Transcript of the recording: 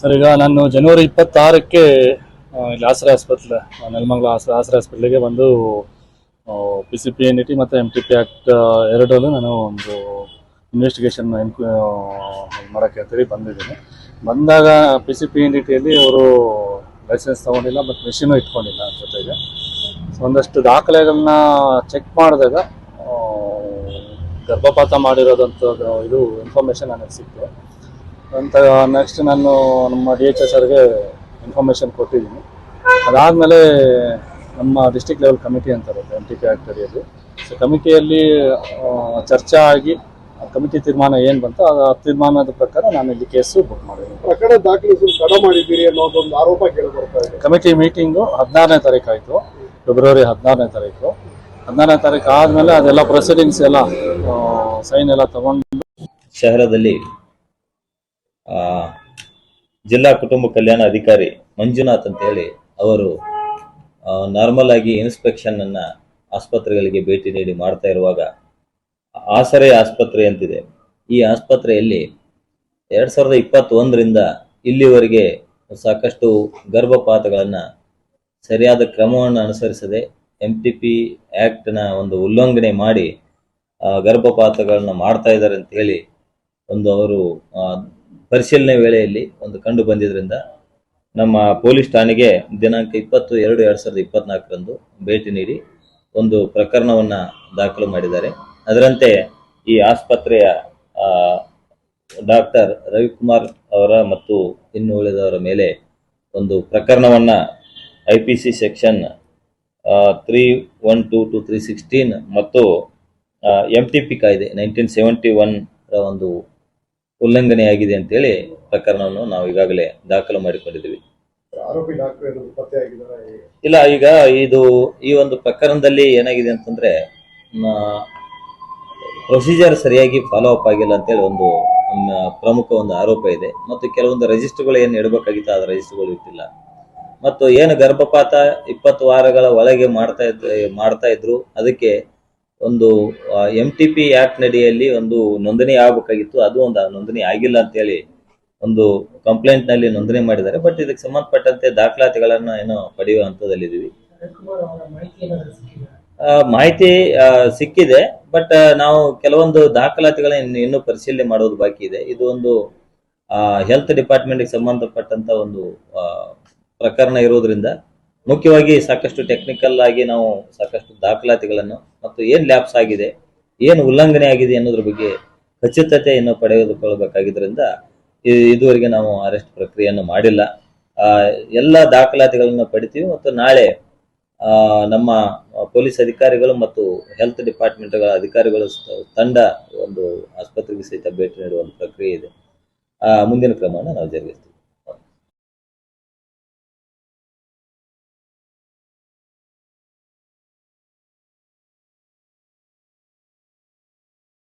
Sir, ಈಗ ನಾನು ಜನವರಿ ಇಪ್ಪತ್ತಾರಕ್ಕೆ ಇಲ್ಲಿ ಆಸರೆ ಆಸ್ಪತ್ರೆ, ನೆಲಮಂಗ್ಲ ಆಸರೆ ಆಸರೆ ಹಾಸ್ಪಿಟ್ಲಿಗೆ ಬಂದು P C P N E T ಮತ್ತು ಎಂ ಟಿ ಪಿ ಆ್ಯಕ್ಟ್ ಎರಡರಲ್ಲೂ ನಾನು ಒಂದು ಇನ್ವೆಸ್ಟಿಗೇಷನ್ ಎನ್ಕ್ವ ಮಾಡೋಕ್ಕೆ ಅಂತೇಳಿ ಬಂದಿದ್ದೀನಿ. ಬಂದಾಗ P C P N E ಟಿಯಲ್ಲಿ ಅವರು ಲೈಸೆನ್ಸ್ ತೊಗೊಂಡಿಲ್ಲ ಮತ್ತು ಮೆಷಿನು ಇಟ್ಕೊಂಡಿಲ್ಲ ಜೊತೆಗೆ ಒಂದಷ್ಟು ದಾಖಲೆಗಳನ್ನ ಚೆಕ್ ಮಾಡಿದಾಗ ಗರ್ಭಪಾತ ಮಾಡಿರೋದಂಥ ಇದು ಇನ್ಫಾರ್ಮೇಷನ್ ನನಗೆ ಸಿಕ್ತು. ಅಂತ ನೆಕ್ಸ್ಟ್ ನಾನು ನಮ್ಮ ಡಿ ಎಚ್ ಎಸ್ ಸರ್ಗೆ ಇನ್ಫಾರ್ಮೇಷನ್ ಕೊಟ್ಟಿದ್ದೀನಿ. ಅದಾದಮೇಲೆ ನಮ್ಮ ಡಿಸ್ಟಿಕ್ ಲೆವೆಲ್ ಕಮಿಟಿ ಅಂತ ಇರುತ್ತೆ ಎಂ ಟಿ ಪಿ ಆ್ಯಕ್ಟ್ ಅಡಿಯಲ್ಲಿ ಸೊ ಕಮಿಟಿಯಲ್ಲಿ ಚರ್ಚೆ ಆಗಿ ಕಮಿಟಿ ತೀರ್ಮಾನ ಏನು ಬಂತು ಆ ತೀರ್ಮಾನದ ಪ್ರಕಾರ ನಾನು ಇಲ್ಲಿ ಕೇಸು ಬುಕ್ ಮಾಡಿದ್ದೀನಿ. ಪ್ರಕರಣ ದಾಖಲಿಸಲು ತಡ ಮಾಡಿದ್ದೀರಿ ಅನ್ನೋದೊಂದು ಆರೋಪ ಇದೆ. ಕಮಿಟಿ ಮೀಟಿಂಗು ಹದಿನಾರನೇ ತಾರೀಕು ಆಯಿತು ಫೆಬ್ರವರಿ ಹದಿನಾರನೇ ತಾರೀಕು. ಹದಿನಾರನೇ ತಾರೀಕು ಆದಮೇಲೆ ಅದೆಲ್ಲ ಪ್ರೊಸೀಡಿಂಗ್ಸ್ ಎಲ್ಲ ಸೈನ್ ಎಲ್ಲ ತಗೊಂಡು ಶಹರದಲ್ಲಿ ಜಿಲ್ಲಾ ಕುಟುಂಬ ಕಲ್ಯಾಣ ಅಧಿಕಾರಿ ಮಂಜುನಾಥ್ ಅಂತ ಹೇಳಿ ಅವರು ನಾರ್ಮಲ್ ಆಗಿ ಇನ್ಸ್ಪೆಕ್ಷನ್ ಅನ್ನ ಆಸ್ಪತ್ರೆಗಳಿಗೆ ಭೇಟಿ ನೀಡಿ ಮಾಡ್ತಾ ಇರುವಾಗ ಆಸರೆ ಆಸ್ಪತ್ರೆ ಅಂತಿದೆ. ಈ ಆಸ್ಪತ್ರೆಯಲ್ಲಿ ಎರಡ್ ಸಾವಿರದ ಇಪ್ಪತ್ತೊಂದರಿಂದ ಇಲ್ಲಿವರೆಗೆ ಸಾಕಷ್ಟು ಗರ್ಭಪಾತಗಳನ್ನ ಸರಿಯಾದ ಕ್ರಮವನ್ನು ಅನುಸರಿಸದೆ ಎಂ ಟಿ ಪಿ ಆ್ಯಕ್ಟ್ನ ಒಂದು ಉಲ್ಲಂಘನೆ ಮಾಡಿ ಗರ್ಭಪಾತಗಳನ್ನ ಮಾಡ್ತಾ ಇದ್ದಾರೆ ಅಂತ ಹೇಳಿ ಒಂದು ಅವರು ಪರಿಶೀಲನೆ ವೇಳೆಯಲ್ಲಿ ಒಂದು ಕಂಡು ಬಂದಿದ್ದರಿಂದ ನಮ್ಮ ಪೊಲೀಸ್ ಠಾಣೆಗೆ ದಿನಾಂಕ ಇಪ್ಪತ್ತು ಎರಡು ಎರಡು ಸಾವಿರದ ಇಪ್ಪತ್ನಾಲ್ಕರಂದು ಭೇಟಿ ನೀಡಿ ಒಂದು ಪ್ರಕರಣವನ್ನ ದಾಖಲು ಮಾಡಿದ್ದಾರೆ. ಅದರಂತೆ ಈ ಆಸ್ಪತ್ರೆಯ ಡಾಕ್ಟರ್ ರವಿಕುಮಾರ್ ಅವರ ಮತ್ತು ಇನ್ನು ಉಳಿದವರ ಮೇಲೆ ಒಂದು ಪ್ರಕರಣವನ್ನ I P C section three one two to three sixteen ಮತ್ತು ಎಂ ಟಿ ಪಿ ಕಾಯ್ದೆ ನೈನ್ಟೀನ್ ಸೆವೆಂಟಿ ಒನ್ ಒಂದು ಉಲ್ಲಂಘನೆಯಾಗಿದೆ ಅಂತೇಳಿ ಪ್ರಕರಣವನ್ನು ನಾವು ಈಗಾಗಲೇ ದಾಖಲು ಮಾಡಿಕೊಂಡಿದ್ದೀವಿ. ಆರೋಪಿ ಡಾಕ್ಟರ್ ಏನಾದ್ರು ಇಲ್ಲ ಈಗ ಇದು ಈ ಒಂದು ಪ್ರಕರಣದಲ್ಲಿ ಏನಾಗಿದೆ ಅಂತಂದ್ರೆ ಪ್ರೊಸೀಜರ್ ಸರಿಯಾಗಿ ಫಾಲೋ ಅಪ್ ಆಗಿಲ್ಲ ಅಂತೇಳಿ ಒಂದು ಪ್ರಮುಖ ಒಂದು ಆರೋಪ ಇದೆ. ಮತ್ತು ಕೆಲವೊಂದು ರಿಜಿಸ್ಟರ್ಗಳು ಏನು ಇಡಬೇಕಾಗಿತ್ತು ಆ ರಿಜಿಸ್ಟರ್ಗಳು ಇಟ್ಟಿಲ್ಲ. ಮತ್ತು ಏನು ಗರ್ಭಪಾತ ಇಪ್ಪತ್ತು ವಾರಗಳ ಒಳಗೆ ಮಾಡ್ತಾ ಇದ್ ಮಾಡ್ತಾ ಇದ್ರು ಅದಕ್ಕೆ ಒಂದು ಎಂ ಟಿ ಪಿ ನಡಿಯಲ್ಲಿ ಒಂದು ನೋಂದಣಿ ಆಗಬೇಕಾಗಿತ್ತು. ಅದು ಒಂದು ನೋಂದಣಿ ಆಗಿಲ್ಲ ಅಂತೇಳಿ ಒಂದು ಕಂಪ್ಲೇಂಟ್ನಲ್ಲಿ ನೋಂದಣಿ ಮಾಡಿದ್ದಾರೆ. ಬಟ್ ಇದಕ್ಕೆ ಸಂಬಂಧಪಟ್ಟಂತೆ ದಾಖಲಾತಿಗಳನ್ನ ಏನೋ ಪಡೆಯುವ ಹಂತದಲ್ಲಿದ್ದೀವಿ. ಮಾಹಿತಿ ಸಿಕ್ಕಿದೆ. ಬಟ್ ನಾವು ಕೆಲವೊಂದು ದಾಖಲಾತಿಗಳನ್ನ ಇನ್ನು ಪರಿಶೀಲನೆ ಮಾಡೋದು ಬಾಕಿ ಇದೆ. ಇದು ಒಂದು ಹೆಲ್ತ್ ಡಿಪಾರ್ಟ್ಮೆಂಟ್ಗೆ ಸಂಬಂಧಪಟ್ಟಂತ ಒಂದು ಪ್ರಕರಣ ಇರೋದ್ರಿಂದ ಮುಖ್ಯವಾಗಿ ಸಾಕಷ್ಟು ಟೆಕ್ನಿಕಲ್ ಆಗಿ ನಾವು ಸಾಕಷ್ಟು ದಾಖಲಾತಿಗಳನ್ನು ಮತ್ತು ಏನ್ ಲ್ಯಾಪ್ಸ್ ಆಗಿದೆ ಏನು ಉಲ್ಲಂಘನೆ ಆಗಿದೆ ಅನ್ನೋದ್ರ ಬಗ್ಗೆ ಖಚಿತತೆಯನ್ನು ಪಡೆದುಕೊಳ್ಳಬೇಕಾಗಿದ್ದರಿಂದ ಇದುವರೆಗೆ ನಾವು ಅರೆಸ್ಟ್ ಪ್ರಕ್ರಿಯೆಯನ್ನು ಮಾಡಿಲ್ಲ. ಆ, ಎಲ್ಲ ದಾಖಲಾತಿಗಳನ್ನು ಪಡಿತೀವಿ ಮತ್ತು ನಾಳೆ ನಮ್ಮ ಪೊಲೀಸ್ ಅಧಿಕಾರಿಗಳು ಮತ್ತು ಹೆಲ್ತ್ ಡಿಪಾರ್ಟ್ಮೆಂಟ್ಗಳ ಅಧಿಕಾರಿಗಳು ತಂಡ ಒಂದು ಆಸ್ಪತ್ರೆಗೆ ಸಹಿತ ಭೇಟಿ ನೀಡುವ ಪ್ರಕ್ರಿಯೆ ಇದೆ. ಮುಂದಿನ ಕ್ರಮವನ್ನು ನಾವು ಜರುಗಿಸ್ತೀವಿ.